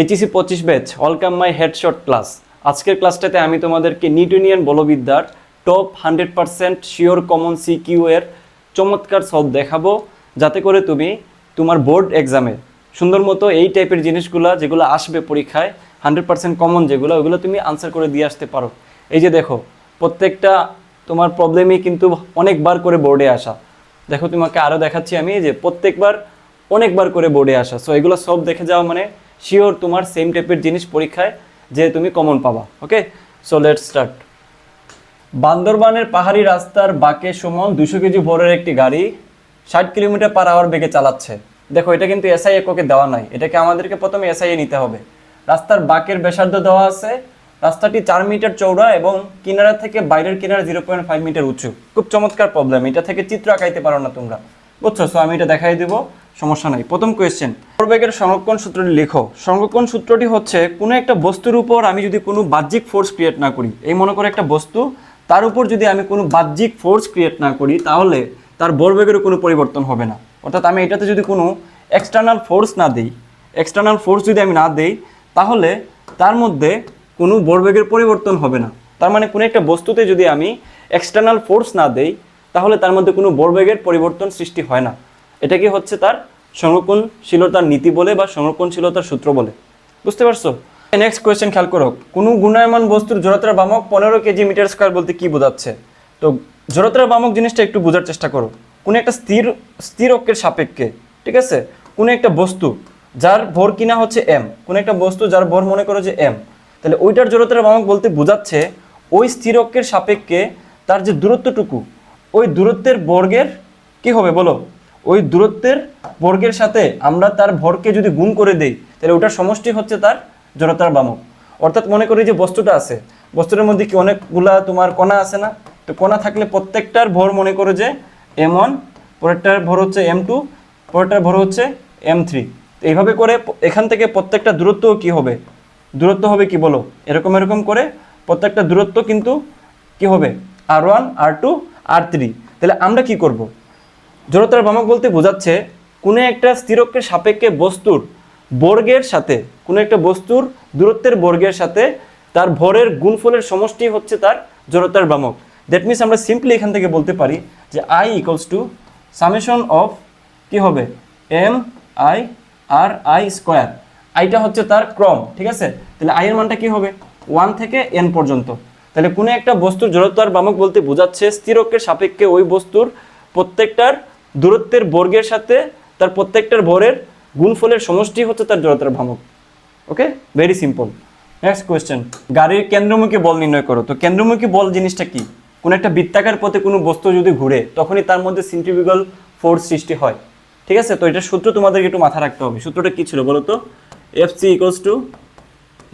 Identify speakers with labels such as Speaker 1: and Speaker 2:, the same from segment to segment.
Speaker 1: HSC পঁচিশ batch welcome my headshot class আজকের ক্লাসটাতে আমি তোমাদেরকে Newtonian বলবিদ্যার top hundred percent sure common CQ এর চমৎকার সব দেখাবো, যাতে করে তুমি তোমার বোর্ড এক্সামে সুন্দর মতো এই টাইপের জিনিসগুলো যেগুলো আসবে পরীক্ষায় হান্ড্রেড পার্সেন্ট কমন যেগুলো ওইগুলো তুমি আনসার করে দিয়ে আসতে পারো। এই যে দেখো, প্রত্যেকটা তোমার প্রবলেমই কিন্তু অনেকবার করে বোর্ডে আসা। দেখো তোমাকে আরও দেখাচ্ছি আমি যে প্রত্যেকবার অনেকবার করে বোর্ডে আসা। সো এগুলো সব দেখে যাওয়া মানে শিওর তোমার সেম টাইপের জিনিস পরীক্ষায় যে তুমি কমন পাবা ওকে সো লেট স্টার্ট বান্দরবানের পাহাড়ি রাস্তার বাঁকে সুমন দুশো কেজি ভরের একটি গাড়ি ষাট কিলোমিটার পার আওয়ার বেগে চালাচ্ছে। দেখো, এটা কিন্তু এসআই এককে দেওয়া নাই। এটাকে আমাদেরকে প্রথমে এসআই নিতে হবে। রাস্তার বাঁকের ব্যাসার্ধ দেওয়া আছে। রাস্তাটি চার মিটার চৌড়া এবং কিনারা থেকে বাইরের কিনারা জিরো পয়েন্ট ফাইভ মিটার উঁচু। খুব চমৎকার প্রবলেম এটা থেকে চিত্র আঁকাইতে পারো না তোমরা। বুঝছ? সো আমি এটা দেখাই দিব। সমস্যা নাই। প্রথম কোয়েশ্চেন ভরবেগের সংরক্ষণ সূত্রটি লেখো। সংরক্ষণ সূত্রটি হচ্ছে, কোনো একটা বস্তুর উপর আমি যদি কোনো বাহ্যিক ফোর্স ক্রিয়েট না করি, এই মনে করে একটা বস্তু, তার উপর যদি আমি কোনো বাহ্যিক ফোর্স ক্রিয়েট না করি, তাহলে তার ভরবেগেরও কোনো পরিবর্তন হবে না। অর্থাৎ আমি এটাতে যদি কোনো এক্সটার্নাল ফোর্স না দিই এক্সটার্নাল ফোর্স যদি আমি না দিই, তাহলে তার মধ্যে কোনো ভরবেগের পরিবর্তন হবে না। তার মানে কোনো একটা বস্তুতে যদি আমি এক্সটার্নাল ফোর্স না দেই, তাহলে তার মধ্যে কোনো ভরবেগের পরিবর্তন সৃষ্টি হয় না। এটা কি হচ্ছে তার সংরক্ষণশীলতার নীতি বলে বা সংরক্ষণশীলতার সূত্র বলে? বুঝতে পারছ? নেক্সট কোয়েশ্চেন খেয়াল করো। কোনো গুণায়মান বস্তুর জড়তার বামক পনেরো কেজি মিটার স্কোয়ার বলতে কি বোঝাচ্ছে? তো জড়তার বামক জিনিসটা একটু বোঝার চেষ্টা করো। কোনো একটা স্থির স্থির অক্ষের সাপেক্ষে, ঠিক আছে? কোনো একটা বস্তু যার ভর কিনা হচ্ছে এম কোনো একটা বস্তু যার ভর মনে করো যে এম তাহলে ওইটার জড়তার বামক বলতে বোঝাচ্ছে ওই স্থির অক্ষের সাপেক্ষে তার যে দূরত্বটুকু, ওই দূরত্বের বর্গের কি হবে বলো? ওই দূরত্বের বর্গের সাথে আমরা তার ভরকে যদি গুণ করে দেই, তাহলে ওটার সমষ্টি হচ্ছে তার জড়তার বামক অর্থাৎ মনে করি যে বস্তুটা আছে। বস্তুটার মধ্যে কি অনেকগুলা তোমার কণা আছে না? তো কণা থাকলে প্রত্যেকটার ভর মনে করো যে এম ওয়ান, পরেরটার ভর হচ্ছে এম টু, পরেরটার ভর হচ্ছে এম থ্রি। এইভাবে করে এখান থেকে প্রত্যেকটা দূরত্ব কি হবে? দূরত্ব হবে কি বলো? এরকম এরকম করে প্রত্যেকটা দূরত্ব কিন্তু কি হবে? R one, R two, R three. তাহলে আমরা কি করব? জড়তার বামক বলতে বোঝাচ্ছে কোনো একটা স্থিরকের সাপেক্ষে বস্তুর বর্গের সাথে, কোনো একটা বস্তুর দূরত্বের বর্গের সাথে তার ভরের গুণফলের সমষ্টি হচ্ছে তার জড়তার বামক দ্যাট মিনস আমরা সিম্পলি এখান থেকে বলতে পারি যে I equals to summation of কি হবে? M I R I square আইটা হচ্ছে তার ক্রম, ঠিক আছে? তাহলে আই এর মানটা কি হবে? ওয়ান থেকে এন পর্যন্ত। তাহলে কোনো একটা বস্তুর জড়তার বামক বলতে বোঝাচ্ছে স্থিরকের সাপেক্ষে ওই বস্তুর প্রত্যেকটার দূরত্বের বর্গের সাথে তার প্রত্যেকটার ভরের গুণফলের সমষ্টি হচ্ছে তার জড়তার ভ্রামক। Okay very simple next question গাড়ির কেন্দ্রমুখী বল নির্ণয় করো। তো কেন্দ্রমুখী বল জিনিসটা কি? কোনো একটা বৃত্তাকার পথে কোনো বস্তু যদি ঘুরে, তখনই তার মধ্যে সেন্ট্রিফিউগাল ফোর্স সৃষ্টি হয়। ঠিক আছে? তো এটা সূত্র তোমাদেরকে একটু মাথা রাখতে হবে। সূত্রটা কি ছিল বলো তো F C equals to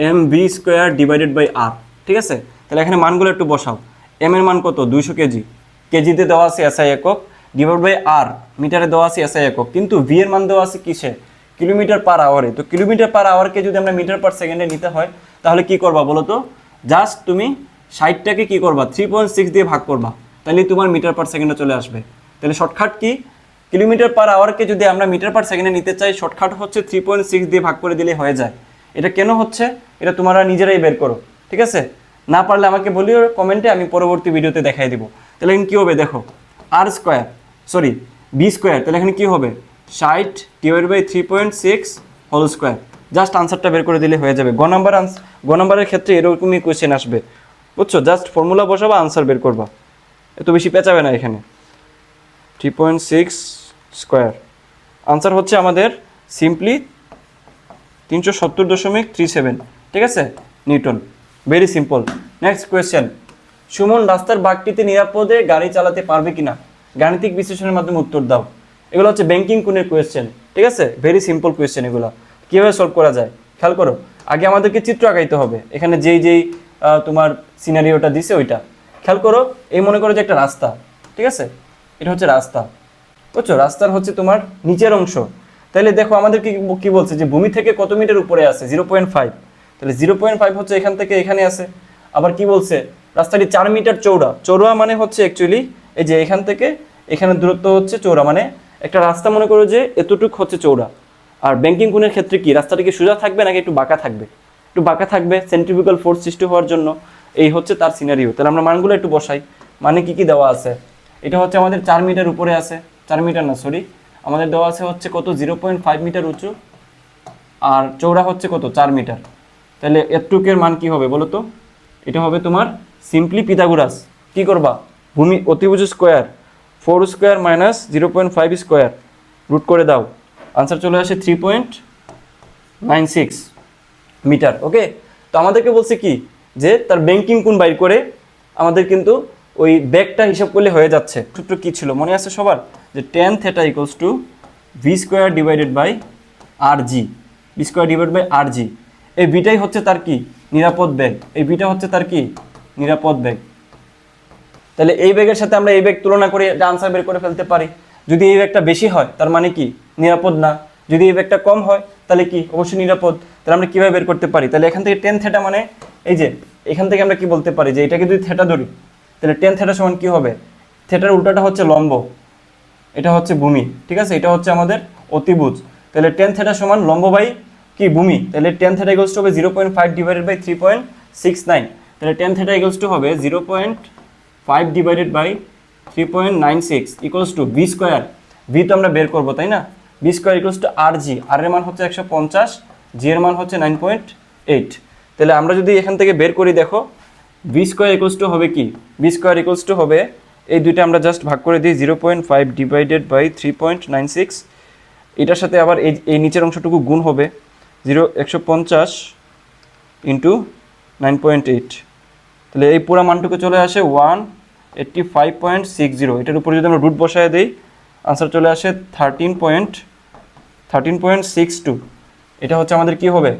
Speaker 1: M V square divided by R ঠিক আছে? তাহলে এখানে মানগুলো একটু বসাও। এম এর মান কত? দুইশো কেজি। কেজিতে দেওয়া আছে এসআই একক। ডিভাইড বাই আর মিটারে দেওয়া আছে এসআই একক। কিন্তু ভি এর মান দেওয়া আছে কিসে? কিলোমিটার পার আওয়ারে তো কিলোমিটার পার আওয়ারকে যদি আমরা মিটার পার সেকেন্ডে নিতে হয়, তাহলে কি করবা বলো তো? জাস্ট তুমি ষাটটাকে কি করবা? থ্রি পয়েন্ট সিক্স দিয়ে ভাগ করবা। তাহলে তোমার মিটার পার সেকেন্ডে চলে আসবে। তাহলে শর্টকাট কি? কিলোমিটার পার আওয়ারকে যদি আমরা মিটার পার সেকেন্ডে নিতে চাই শর্টকাট হচ্ছে থ্রি পয়েন্ট সিক্স দিয়ে ভাগ করে দিলে হয়ে যায়। এটা কেন হচ্ছে? এটা তোমরা নিজেরাই বের করো। ঠিক আছে? না পারলে আমাকে বলিও কমেন্টে আমি পরবর্তী ভিডিওতে দেখাই দিব। তাহলে কী হবে দেখো? R square sorry V square তাহলে এখানে কী হবে? ষাট divide by three point six whole square just আনসারটা বের করে দিলে হয়ে যাবে। গ নাম্বার আনস গ নাম্বারের ক্ষেত্রে এরকমই কোয়েশ্চেন আসবে। বুঝছ? জাস্ট ফর্মুলা বসাবা আনসার বের করবা। এত বেশি পেঁচাবে না এখানে। Three point six square answer হচ্ছে আমাদের সিম্পলি তিনশো সত্তর দশমিক থ্রি সেভেন ঠিক আছে? Newton very simple next question Suman রাস্তার বাঘটিতে নিরাপদে গাড়ি চালাতে পারবে কিনা? গাণিতিক বিশ্লেষণের মাধ্যমে উত্তর দাও। এগুলো হচ্ছে ব্যাংকিং কোণের কোয়েশ্চেন ঠিক আছে? ভেরি সিম্পল কোয়েশ্চেন এগুলো। কীভাবে সলভ করা যায়? খেয়াল করো, আগে আমাদেরকে চিত্র আঁকাইতে হবে। এখানে যেই যেই তোমার সিনারিওটা দিছে ওইটা। খেয়াল করো, এই মনে করো যে একটা রাস্তা, ঠিক আছে? এটা হচ্ছে রাস্তা। বুঝছ? রাস্তার হচ্ছে তোমার নিচের অংশ। তাহলে দেখো আমাদের কি কি বলছে যে ভূমি থেকে কত মিটার উপরে আছে? জিরো পয়েন্ট ফাইভ তাহলে জিরো পয়েন্ট ফাইভ হচ্ছে এখান থেকে এখানে আছে। আবার কি বলছে? রাস্তাটি চার মিটার চৌড়া চৌড়া মানে হচ্ছে অ্যাকচুয়ালি এই যে এখান থেকে এখানে দূরত্ব হচ্ছে চৌড়া মানে একটা রাস্তা মনে করো যে এতটুক হচ্ছে চৌড়া। আর ব্যাংকিং কোণের ক্ষেত্রে কি? রাস্তাটা কি সোজা থাকবে নাকি একটু বাঁকা থাকবে? একটু বাঁকা থাকবে সেন্ট্রিফিক্যাল ফোর্স সৃষ্টি হওয়ার জন্য এই হচ্ছে তার সিনারিও তাহলে আমরা মানগুলো একটু বসাই। মানে কি কি দেওয়া আছে? এটা হচ্ছে আমাদের চার মিটার উপরে আছে। চার মিটার না সরি আমাদের দেওয়া আছে হচ্ছে কত? জিরো পয়েন্ট ফাইভ মিটার উঁচু। আর চৌড়া হচ্ছে কত? চার মিটার। তাহলে এতটুকের মান কি হবে বলো তো? এটা হবে তোমার সিম্পলি পিথাগোরাস কি করবা? ভূমি অতিভুজ square, four square minus zero point five square. Root করে দাও। আনসার চলে আসে three point nine six metre okay তো আমাদেরকে বলছে কি? যে তার ব্যাংকিং কোন বাইর করে আমাদের কিন্তু ওই ব্যাগটা হিসাব করলে হয়ে যাচ্ছে। সূত্র কি ছিল? মনে আছে সবার? যে tan theta equals to V square divided by R G V square divide by R G এই বিটাই হচ্ছে তার কি? নিরাপদ ব্যাগ। এই বিটা হচ্ছে তার কি? নিরাপদ ব্যাগ। তাহলে এই ব্যাগের সাথে আমরা এই ব্যাগ তুলনা করে এটা আনসার বের করে ফেলতে পারি। যদি এই ব্যাগটা বেশি হয়, তার মানে কি? নিরাপদ না। যদি এই ব্যাগটা কম হয়, তাহলে কি? অবশ্যই নিরাপদ। তাহলে আমরা কীভাবে বের করতে পারি? তাহলে এখান থেকে টেন থেটা মানে এই যে, এখান থেকে আমরা কি বলতে পারি যে এটাকে যদি থেটা ধরি, তাহলে টেন থেটা সমান কি হবে? থেটার উল্টাটা হচ্ছে লম্ব। এটা হচ্ছে ভূমি, ঠিক আছে? এটা হচ্ছে আমাদের অতিভুজ। তাহলে টেন থেটা সমান লম্ব বাই কি? ভূমি। তাহলে টেন থেটা ইগলস টু হবে zero point five divided by three point six nine তাহলে টেন থেটা ইগলস টু হবে zero point five divided by three point nine six equals to V square V তো আমরা বের করব, তাই না? V square equals to R G R এর মান হচ্ছে একশো পঞ্চাশ জি এর মান হচ্ছে নাইন পয়েন্ট এইট তাহলে আমরা যদি এখান থেকে বের করি, দেখো ভি স্কোয়ার ইকুয়ালস টু হবে কি? ভি স্কোয়ার ইকুয়ালস টু হবে, এই দুইটা আমরা জাস্ট ভাগ করে দিই zero point five divided by three point nine six এটার সাথে আবার এই এই নিচের অংশটুকু গুণ হবে জিরো একশো পঞ্চাশ ইন্টু নাইন পয়েন্ট এইট তাহলে এই পুরো মানটুকু চলে আসে one eighty five point six zero এটার উপরে যদি আমরা রুট বসায় দিই আনসার চলে আসে thirteen point thirteen point six two এটা হচ্ছে আমাদের কি হবে?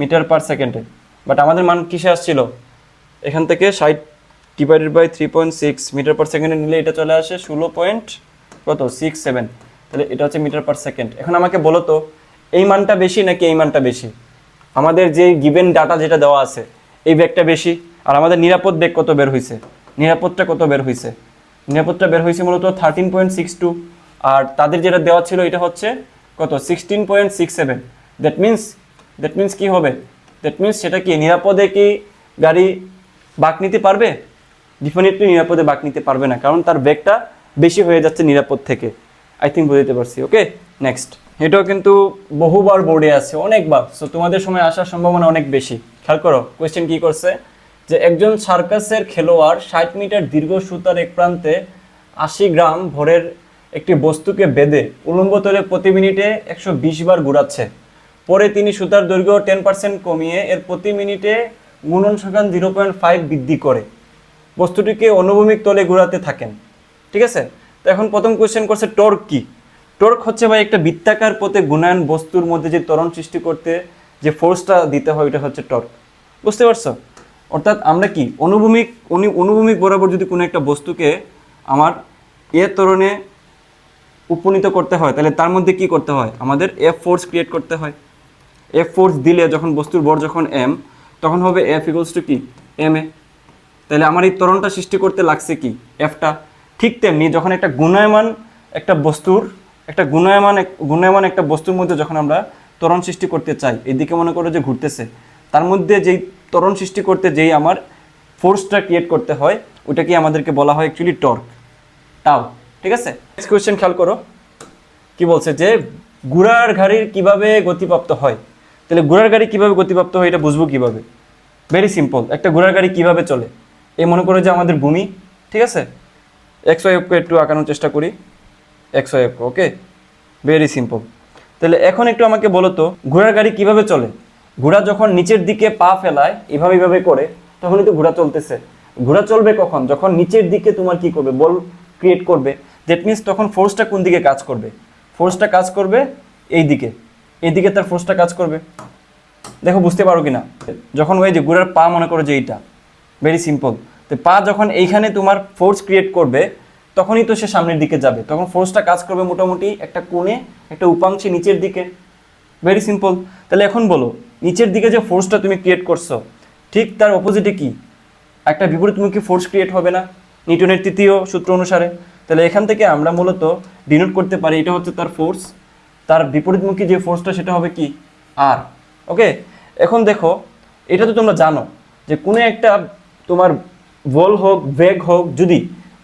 Speaker 1: মিটার পার সেকেন্ডে। বাট আমাদের মান কিসে আসছিল? এখান থেকে ষাট divided by three point six metre per সেকেন্ডে নিলে এটা চলে আসে ষোলো পয়েন্ট কত? সিক্স সেভেন তাহলে এটা হচ্ছে মিটার পার সেকেন্ড। এখন আমাকে বলো তো, এই মানটা বেশি নাকি এই মানটা বেশি? আমাদের যে গিভেন ডাটা যেটা দেওয়া আছে এই ব্যাগটা বেশি। আর আমাদের নিরাপদ ব্যাগ কত বের হয়েছে নিরাপদটা কত বের হয়েছে নিরাপদটা বের হয়েছে মূলত থার্টিন পয়েন্ট সিক্স টু আর তাদের যেটা দেওয়া ছিল এটা হচ্ছে কত? Sixteen point six seven that means that means কী হবে? দ্যাট মিন্স সেটা কি নিরাপদে কি গাড়ি বাঁক নিতে পারবে? ডেফিনেটলি নিরাপদে বাঁক নিতে পারবে না, কারণ তার ব্যাগটা বেশি হয়ে যাচ্ছে নিরাপদ থেকে। আই থিঙ্ক বুঝতে পারছি ওকে নেক্সট এটাও কিন্তু বহুবার বোর্ডে আছে, অনেকবার। সো তোমাদের সময় আসার সম্ভাবনা অনেক বেশি। খেয়াল করো কোয়েশ্চেন কি করছে? যে একজন সার্কাসের খেলোয়াড় ষাট মিটার দীর্ঘ সুতার এক প্রান্তে আশি গ্রাম ভরের একটি বস্তুকে বেঁধে উলম্ব তলে প্রতি মিনিটে একশো বিশ বার ঘুরাচ্ছে। পরে তিনি সুতার দৈর্ঘ্য টেন পার্সেন্ট কমিয়ে এর প্রতি মিনিটে গুণন সংখ্যান জিরো পয়েন্ট ফাইভ বৃদ্ধি করে। বস্তুটিকে অনুভূমিক তলে ঘোরাতে থাকেন। ঠিক আছে? তো এখন প্রথম কোয়েশ্চেন করছে টর্ক কি? টর্ক হচ্ছে ভাই একটা বৃত্তাকার পথে গুণায়ন বস্তুর মধ্যে যে ত্বরণ সৃষ্টি করতে যে ফোর্সটা দিতে হয় ওটা হচ্ছে টর্ক বুঝতে পারছ? অর্থাৎ আমরা কি, অনুভূমিক অনু- অনুভূমিক বরাবর যদি কোনো একটা বস্তুকে আমার এ ত্বরণে উপনীত করতে হয়, তাহলে তার মধ্যে কি করতে হয়? আমাদের এফ ফোর্স ক্রিয়েট করতে হয়। এফ ফোর্স দিলে যখন বস্তুর বর যখন এম তখন হবে এফ ইকুয়ালস টু কি? এম এ তাহলে আমার এই ত্বরণটা সৃষ্টি করতে লাগছে কি? এফটা ঠিক তেমনি যখন একটা গুণায়মান একটা বস্তুর, একটা গুণায়মান গুণায়মান একটা বস্তুর মধ্যে যখন আমরা ত্বরণ সৃষ্টি করতে চাই, এদিকে মনে করো যে ঘুরতেছে, তার মধ্যে যেই ত্বরণ সৃষ্টি করতে যেই আমার ফোর্সটা ক্রিয়েট করতে হয়, ওটাকে আমাদেরকে বলা হয় অ্যাকচুয়ালি টর্ক টাও, ঠিক আছে? নেক্সট কোয়েশ্চেন খেয়াল করো, কি বলছে যে ঘোড়ার গাড়ির কীভাবে গতিপ্রাপ্ত হয়? তাহলে ঘোড়ার গাড়ি কীভাবে গতিপ্রাপ্ত হয় এটা বুঝব কীভাবে? ভেরি সিম্পল একটা ঘোড়ার গাড়ি কীভাবে চলে? এই মনে করো যে আমাদের ভূমি, ঠিক আছে? এক্স ওয়াই একটু আঁকানোর চেষ্টা করি X Y okay very simple তাহলে এখন একটু আমাকে বলো তো, ঘোড়ার গাড়ি কীভাবে চলে? ঘোড়া যখন নিচের দিকে পা ফেলায়, এভাবে এভাবে করে, তখনই তো ঘোড়া চলতেছে। ঘোড়া চলবে কখন? যখন নিচের দিকে তোমার কি করবে? বল ক্রিয়েট করবে। দ্যাট মিন্স তখন ফোর্সটা কোন দিকে কাজ করবে? ফোর্সটা কাজ করবে এই দিকে। এই দিকে তার ফোর্সটা কাজ করবে। দেখো, বুঝতে পারো কি না যখন ওই যে ঘোড়ার পা মনে করো যে এইটা ভেরি সিম্পল তো পা যখন এইখানে তোমার ফোর্স ক্রিয়েট করবে তখনই তো সে সামনের দিকে যাবে। তখন ফোর্সটা কাজ করবে মোটামুটি একটা কোণে, একটা উপাংশে নিচের দিকে। ভেরি সিম্পল তাহলে এখন বলো, নিচের দিকে যে ফোর্সটা তুমি ক্রিয়েট করছ, ঠিক তার অপোজিটে কি? একটা বিপরীতমুখী ফোর্স ক্রিয়েট হবে না। নিউটনের তৃতীয় সূত্র অনুসারে। তাহলে এখান থেকে আমরা মূলত ডিনোট করতে পারি, এটা হচ্ছে তার ফোর্স তার বিপরীতমুখী যে ফোর্সটা সেটা হবে কি? আর ওকে এখন দেখো, এটা তো তোমরা জানো যে কোনো একটা তোমার বল হোক, বেগ হোক, যদি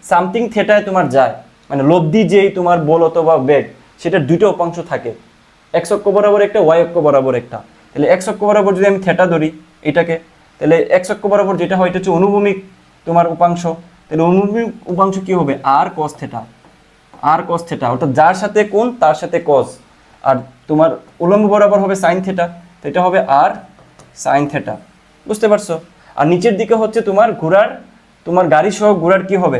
Speaker 1: সামথিং থেটায় তোমার যায় মানে লব্ধি যেই তোমার বল অথবা বেগ, সেটার দুটো উপাংশ থাকে। এক্স অক্ষ বরাবর একটা, ওয়াই অক্ষ বরাবর একটা। তাহলে এক্স অক্ষ বরাবর যদি আমি থেটা ধরি এটাকে, তাহলে এক্স অক্ষ বরাবর যেটা হয়, এটা হচ্ছে অনুভূমিক তোমার উপাংশ। তাহলে অনুভূমিক উপাংশ কি হবে? আর কস থেটা আর কস থেটা অর্থাৎ যার সাথে কোন তার সাথে কস আর তোমার উলম্ব বরাবর হবে সাইন থেটা তো এটা হবে আর সাইন থেটা বুঝতে পারছ? আর নিচের দিকে হচ্ছে তোমার ঘোড়ার, তোমার গাড়ি সহ ঘোড়ার কি হবে?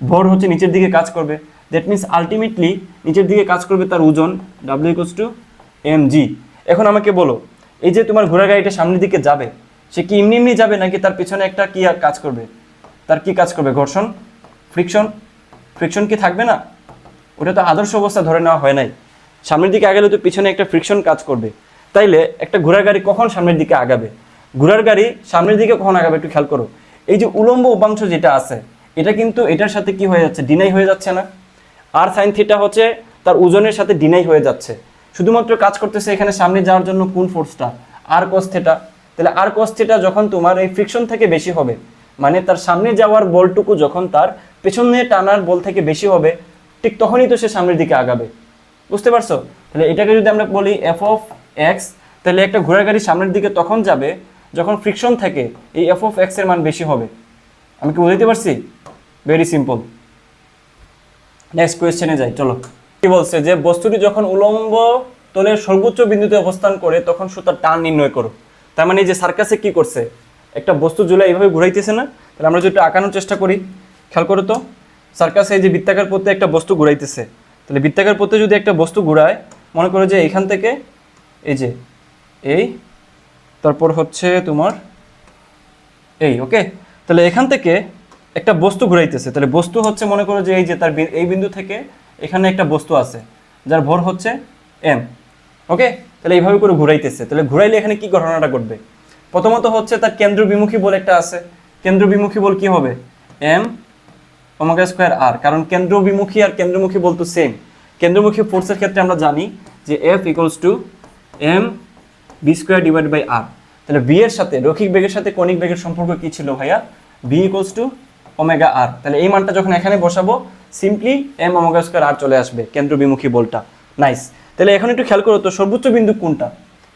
Speaker 1: ভর হচ্ছে নিচের দিকে কাজ করবে। দ্যাট মিনস আলটিমেটলি নিচের দিকে কাজ করবে তার ওজন W equals to M G এখন আমাকে বলো, এই যে তোমার ঘোড়া গাড়িটা সামনের দিকে যাবে, সে কি এমনি এমনি যাবে নাকি তার পিছনে একটা কি কাজ করবে? তার কি কাজ করবে? ঘর্ষণ? ফ্রিকশন ফ্রিকশন কি থাকবে না? ওটা তো আদর্শ অবস্থা ধরে নেওয়া হয় নাই। সামনের দিকে আগালে তো পিছনে একটা ফ্রিকশন কাজ করবে। তাইলে একটা ঘোড়ার গাড়ি কখন সামনের দিকে আগাবে? ঘোড়ার গাড়ি সামনের দিকে কখন আগাবে একটু খেয়াল করো। এই যে উলম্ব উপাংশ যেটা আছে এটা কিন্তু এটার সাথে কি হয়ে যাচ্ছে? ডিনাই হয়ে যাচ্ছে না। আর সাইন থিটা হচ্ছে তার ওজনের সাথে ডিনাই হয়ে যাচ্ছে। শুধুমাত্র কাজ করতেছে এখানে সামনে যাওয়ার জন্য কোন ফোর্সটা আর কস থেটা তাহলে আর কস থেটা যখন তোমার এই ফ্রিকশন থেকে বেশি হবে মানে তার সামনে যাওয়ার বলটুকু যখন তার পেছনে টানার বল থেকে বেশি হবে, ঠিক তখনই তো সে সামনের দিকে আগাবে। বুঝতে পারছ? তাহলে এটাকে যদি আমরা বলি এফ অফ এক্স তাহলে একটা ঘোড়ার গাড়ি সামনের দিকে তখন যাবে যখন ফ্রিকশন থাকে এই এফ অফ এক্সের মান বেশি হবে। আমি কি বুঝতে পারছি? ভেরি সিম্পল নেক্সট কোয়েশ্চেনে যাই, চলো। কি বলছে যে, বস্তুটি যখন উলম্ব তলের সর্বোচ্চ বিন্দুতে অবস্থান করে, তখন সুতার টান নির্ণয় করো। তার মানে যে সার্কাসে কি করছে? একটা বস্তু জুলে এইভাবে ঘুরাইতেছে না? তাহলে আমরা যদি আঁকানোর চেষ্টা করি, খেয়াল করো তো। সার্কাসে যে বৃত্তাকার পথে একটা বস্তু ঘুরাইতেছে। তাহলে বৃত্তাকার পথে যদি একটা বস্তু ঘুরায়, মনে করো যে এখান থেকে, এই যে, এই, তারপর হচ্ছে তোমার, এই ওকে তাহলে এখান থেকে একটা বস্তু ঘুরাইতেছে। তাহলে বস্তু হচ্ছে মনে করো যে এই যে তার এই বিন্দু থেকে এখানে একটা বস্তু আছে, যার ভর হচ্ছে এম ওকে তাহলে এইভাবে করে ঘুরাইতেছে। তাহলে ঘুরাইলে এখানে কি ঘটনাটা ঘটবে? প্রথমত হচ্ছে তার কেন্দ্র বিমুখী বল একটা আছে। কেন্দ্র বিমুখী বল কি হবে? এম ওমেগা স্কোয়ার আর কারণ কেন্দ্র বিমুখী আর কেন্দ্রমুখী বলতো সেম কেন্দ্রমুখী ফোর্সের ক্ষেত্রে আমরা জানি যে F equals to M V square divide by R তাহলে বি এর সাথে রৈখিক বেগের সাথে কণিক বেগের সম্পর্ক কি ছিল ভাইয়া? V equals to omega R. তাহলে এই মানটা যখন এখানে বসাবো simply M omega square R চলে আসবে কেন্দ্র বিমুখী বলটা। নাইস তাহলে এখন একটু খেয়াল করো তো, সর্বোচ্চ বিন্দু কোনটা?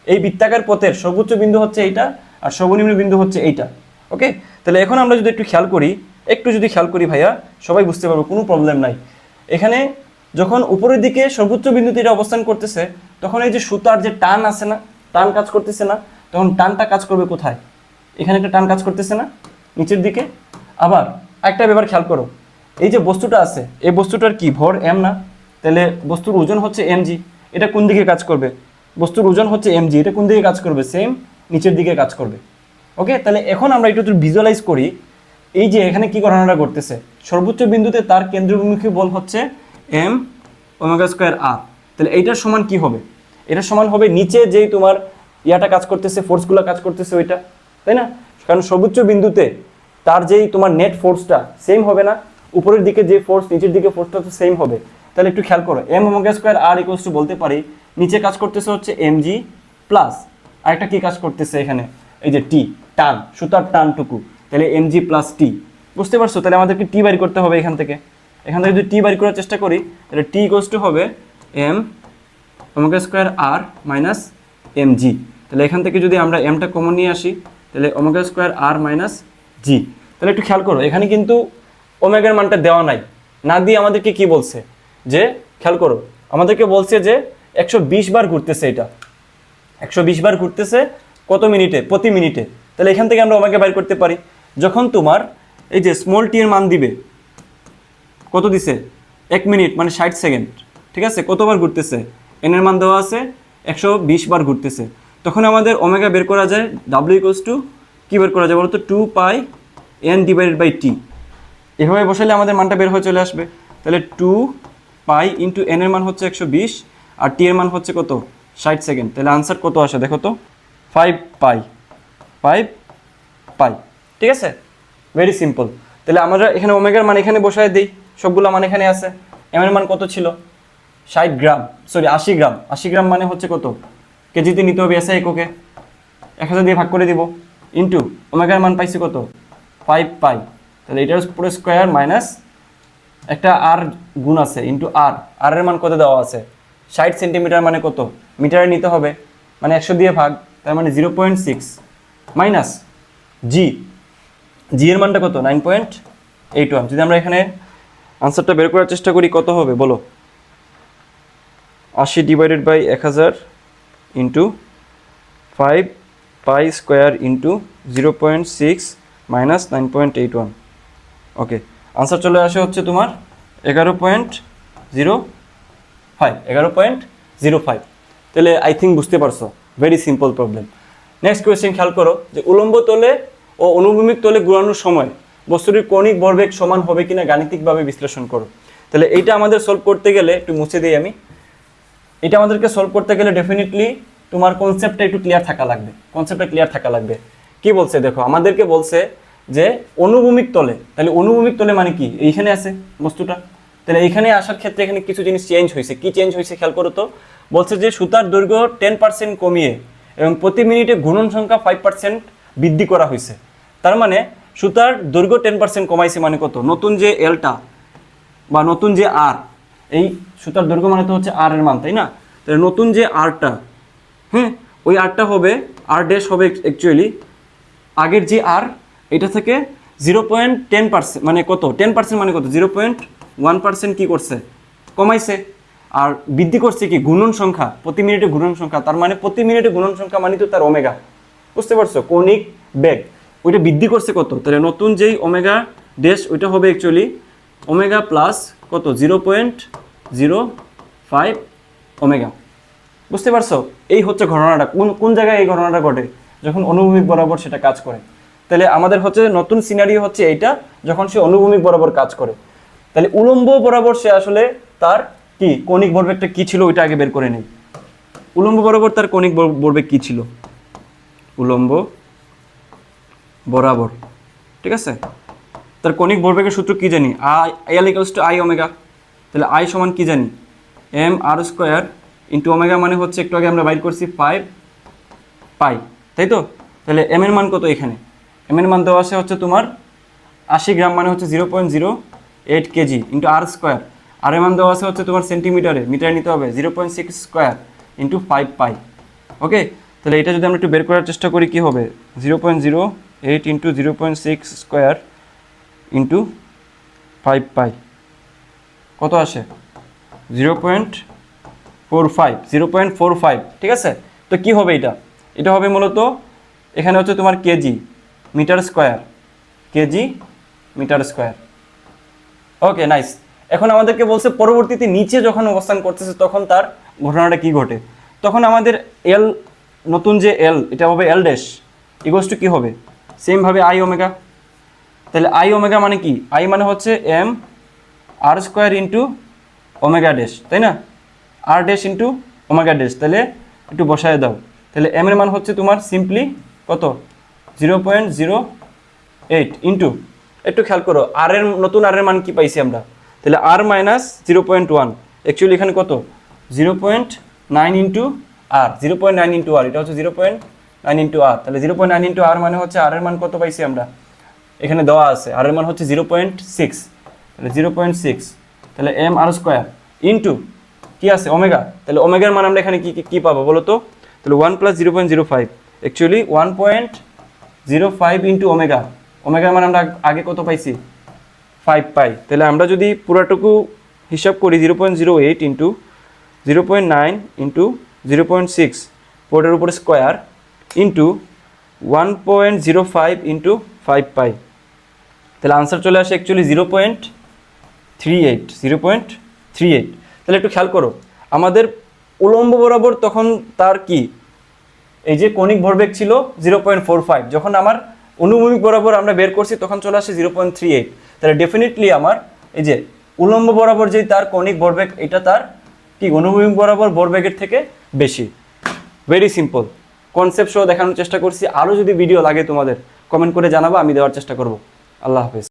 Speaker 1: এই বৃত্তাকার পথের সর্বোচ্চ বিন্দু হচ্ছে এইটা, আর সর্বনিম্ন বিন্দু হচ্ছে এইটা। ওকে তাহলে এখন আমরা যদি একটু খেয়াল করি, একটু যদি খেয়াল করি ভাইয়া, সবাই বুঝতে পারব, কোনো প্রবলেম নাই। এখানে যখন উপরের দিকে সর্বোচ্চ বিন্দুতে এটা অবস্থান করতেছে, তখন এই যে সুতার যে টান আছে না, টান কাজ করতেছে না, তখন টানটা কাজ করবে কোথায়? এখানে একটা টান কাজ করতেছে না, নিচের দিকে। আবার একটা ব্যাপার খেয়াল করো। এই যে বস্তুটা আছে, এই বস্তুটার কি ভর? এম না? তাহলে বস্তুর ওজন হচ্ছে এম জি এটা কোন দিকে কাজ করবে? বস্তুর ওজন হচ্ছে এম জি এটা কোন দিকে কাজ করবে? সেম নিচের দিকে কাজ করবে। ওকে তাহলে এখন আমরা একটু ভিজুয়ালাইজ করি, এই যে এখানে কি ঘটনাটা ঘটতেছে? সর্বোচ্চ বিন্দুতে তার কেন্দ্রবিমুখী বল হচ্ছে এম ওমেগা স্কোয়ার আর তাহলে এইটার সমান কি হবে? এটার সমান হবে নিচে যেই তোমার ইয়াটা কাজ করতেছে ফোর্সগুলো কাজ করতেছে ওইটা। তাই না? কারণ সর্বোচ্চ বিন্দুতে তার যেই তোমার নেট ফোর্সটা সেম হবে না, উপরের দিকে যে ফোর্স নিচের দিকে ফোর্সটা তো সেম হবে। তাহলে একটু খেয়াল করো M omega square R equals to বলতে পারি, নিচে কাজ করতেছে হচ্ছে এম জি প্লাস আরেকটা কি কাজ করতেছে এখানে? এই যে টি টান সুতার টানটুকু, তাহলে এম জি প্লাস টি বুঝতে পারছ? তাহলে আমাদেরকে টি বাড়ি করতে হবে এখান থেকে। এখান থেকে যদি টি বাড়ি করার চেষ্টা করি, তাহলে টি ইকুয়ালস টু হবে M omega square R minus M G তাহলে এখান থেকে যদি আমরা এমটা কমন নিয়ে আসি, তাহলে omega square R minus G, তাহলে একটু খেয়াল করো, এখানে কিন্তু ওমেগার মানটা দেওয়া নাই। না দিয়ে আমাদেরকে কি বলছে? যে, খেয়াল করো, আমাদেরকে বলছে যে, একশো বিশ বার ঘুরতেছে এটা। একশো বিশ বার ঘুরতেছে কত মিনিটে? প্রতি মিনিটে। তাহলে এখান থেকে আমরা ওমেগা বাইর করতে পারি। যখন তোমার এই যে স্মল টি এর মান দিবে, কত দিছে? এক মিনিট মানে ষাট সেকেন্ড। ঠিক আছে? কতবার ঘুরতেছে? এন এর মান দেওয়া আছে, একশো বিশ বার ঘুরতেছে। তখন আমাদের ওমেগা বের করা যায় ডাব্লিউ ইকোয়াস টু কী বের করা যায় বলতো? Two pi N divided by T এভাবে বসালে আমাদের মানটা বের হয়ে চলে আসবে। তাহলে টু পাই ইন্টু এন এর মান হচ্ছে একশো বিশ, আর টি এর মান হচ্ছে কত? ষাট সেকেন্ড তাহলে আনসার কত আসে দেখো তো? ফাইভ পাই ফাইভ পাই ঠিক আছে? ভেরি সিম্পল তাহলে আমরা এখানে ওমেগার মান এখানে বসায় দিই। সবগুলো মান এখানে আছে। এম এর মান কত ছিল? ষাট গ্রাম। সরি আশি গ্রাম। আশি গ্রাম মানে হচ্ছে কত? কেজিতে নিতে হবে এসে এককে। এক হাজার দিয়ে ভাগ করে দিব। ইন্টু ওমেগার মান পাইছি কত? ফাইভ পাই তাহলে এটার পুরো স্কোয়ার মাইনাস একটা আর গুণ আছে ইন্টু আর আর এর মান কত দেওয়া আছে? ষাট সেন্টিমিটার মানে কত? মিটারে নিতে হবে। মানে একশো দিয়ে ভাগ, তার মানে zero point six minus G G এর মানটা কত? নাইন পয়েন্ট এইট ওয়ান যদি আমরা এখানে আনসারটা বের করার চেষ্টা করি, কত হবে? বলো। আশি ডিভাইডেড বাই এক হাজার into five pi square into zero point six minus nine point eight one okay answer চলে আসে হচ্ছে তোমার এগারো পয়েন্ট জিরো ফাইভ এগারো পয়েন্ট জিরো ফাইভ তাহলে আই থিঙ্ক বুঝতে পারছ very simple problem next question খেয়াল করো, যে উলম্ব তলে ও অনুভূমিক তলে ঘুরানোর সময় বস্তুটির কৌণিক ভরবেগ সমান হবে কিনা গাণিতিকভাবে বিশ্লেষণ করো। তাহলে এইটা আমাদের সলভ করতে গেলে, একটু মুছে দিই আমি। এটা আমাদেরকে সলভ করতে গেলে ডেফিনেটলি তোমার কনসেপ্টটা একটু ক্লিয়ার থাকা লাগবে। কনসেপ্টটা ক্লিয়ার থাকা লাগবে। কি বলছে দেখো, আমাদেরকে বলছে যে অনুভূমিক তলে, তাহলে অনুভূমিক তলে মানে কি? এইখানে আছে বস্তুটা। তাহলে এইখানে আসার ক্ষেত্রে এখানে কিছু জিনিস চেঞ্জ হয়েছে। কি চেঞ্জ হয়েছে খেয়াল করো তো? বলছে যে সুতার দৈর্ঘ্য টেন পার্সেন্ট কমিয়ে এবং প্রতি মিনিটে ঘূর্ণন সংখ্যা ফাইভ পার্সেন্ট বৃদ্ধি করা হয়েছে। তার মানে সুতার দৈর্ঘ্য টেন পার্সেন্ট কমাইছে মানে কত? নতুন যে এলটা বা নতুন যে আর এই সুতার দৈর্ঘ্য মানে তো হচ্ছে আর এর মান, তাই না? তাহলে নতুন যে আরটা হ্যাঁ ওই আরটা হবে আর ড্যাশ হবে অ্যাকচুয়ালি আগের যে আর এটা থেকে জিরো পয়েন্ট টেন পার্সেন্ট মানে কত? টেন পার্সেন্ট মানে কত? জিরো পয়েন্ট ওয়ান পার্সেন্ট কী করছে? কমাইছে। আর বৃদ্ধি করছে কি? গুণন সংখ্যা, প্রতি মিনিটে গুণন সংখ্যা। তার মানে প্রতি মিনিটে গুণন সংখ্যা মানে তো তার ওমেগা বুঝতে পারছ? কৌণিক বেগ। ওইটা বৃদ্ধি করছে কত? তাহলে নতুন যেই ওমেগা ড্যাশ ওইটা হবে অ্যাকচুয়ালি ওমেগা প্লাস কত? Zero point zero five omega বুঝতে পারছ? এই হচ্ছে ঘটনাটা। কোন কোন জায়গায় এই ঘটনাটা ঘটে? যখন অনুভূমিক বরাবর সেটা কাজ করে। তাহলে আমাদের হচ্ছে নতুন সিনারিও হচ্ছে এইটা, যখন সে অনুভূমিক বরাবর কাজ করে। তাহলে উলম্ব বরাবর সে আসলে তার কি, কণিক ভরবেগটা কি ছিল ওইটা আগে বের করে নেই। উলম্ব বরাবর তার কণিক ভরবেগ কি ছিল? উলম্ব বরাবর। ঠিক আছে? তার কণিক ভরবেগের সূত্র কি জানি? I L equals to I omega তাহলে আই সমান কি জানি? M R square into omega মানে হচ্ছে একটু আগে আমরা বাইর করছি ফাইভ পাই তাই তো? তাহলে এম এর মান কত এখানে? এম এর মান দেওয়া আছে হচ্ছে তোমার আশি গ্রাম মানে হচ্ছে zero point zero eight KG into R square R এর মান দেওয়া আছে হচ্ছে তোমার সেন্টিমিটারে মিটারে নিতে হবে zero point six square into five pi okay? তাহলে এটা যদি আমরা একটু বের করার চেষ্টা করি, কি হবে? Zero point zero eight into zero point six square into five pi কত আসে? Zero point four five zero point four five ঠিক আছে? তো কি হবে এটা? এটা হবে মূলত, এখানে হচ্ছে তোমার KG, metre square, KG, metre square. Okay, nice. এখন আমাদেরকে বলছে পরবর্তীতে নিচে যখন অবস্থান করতেছে তখন তার ঘটনাটা কি ঘটে? তখন আমাদের এল নতুন যে এল এটা হবে এল ড্যাশ ইগোস টু কী হবে? সেমভাবে আই ওমেগা তাহলে আই ওমেগা মানে কি? আই মানে হচ্ছে M R square into omega dash তাই না? R dash into omega dash তাহলে একটু বসায় দাও। তাহলে এম এর মান হচ্ছে তোমার সিম্পলি কত? Zero point zero eight into একটু খেয়াল করো আর এর নতুন আর এর মান কি পাইছি আমরা? তাহলে R minus zero point one actually এখানে কত? Zero point nine into R zero point nine into R এটা হচ্ছে zero point nine into R তাহলে zero point nine into R মানে হচ্ছে আর এর মান কত পাইছি আমরা? এখানে দেওয়া আছে আর এর মান হচ্ছে জিরো পয়েন্ট সিক্স তাহলে জিরো পয়েন্ট সিক্স তাহলে এম আর স্কোয়ার ইন্টু কি আছে? ওমেগা। তাহলে ওমেগার মান আমরা এখানে কি, কি- পাবো বলো তো? তাহলে one plus zero point zero five actually one point zero five into omega. ওমেগার মান আমরা আগে কত পাইছি? Five pi. তাহলে আমরা যদি পুরাটুকু হিসাব করি zero point zero eight into zero point nine into zero point six বোর্ডের উপরে square into one point zero five into five pi. তাহলে আনসার চলে আসে actually zero point three eight zero point three eight তাহলে একটু খেয়াল করো। আমাদের উলম্ব বরাবর তখন তার কি? এই যে কণিক ভরবেগ ছিল জিরো পয়েন্ট ফোর ফাইভ যখন আমার অনুভূমিক বরাবর আমরা বের করছি তখন চলে আসে জিরো পয়েন্ট থ্রি এইট তাহলে ডেফিনেটলি আমার এই যে উলম্ব বরাবর যে তার কণিক ভরবেগ, এটা তার কি অনুভূমিক বরাবর ভরবেগের থেকে বেশি। ভেরি সিম্পল কনসেপ্ট সহ দেখানোর চেষ্টা করছি। আরও যদি ভিডিও লাগে তোমাদের কমেন্ট করে জানাব, আমি দেওয়ার চেষ্টা করব। আল্লাহ হাফেজ।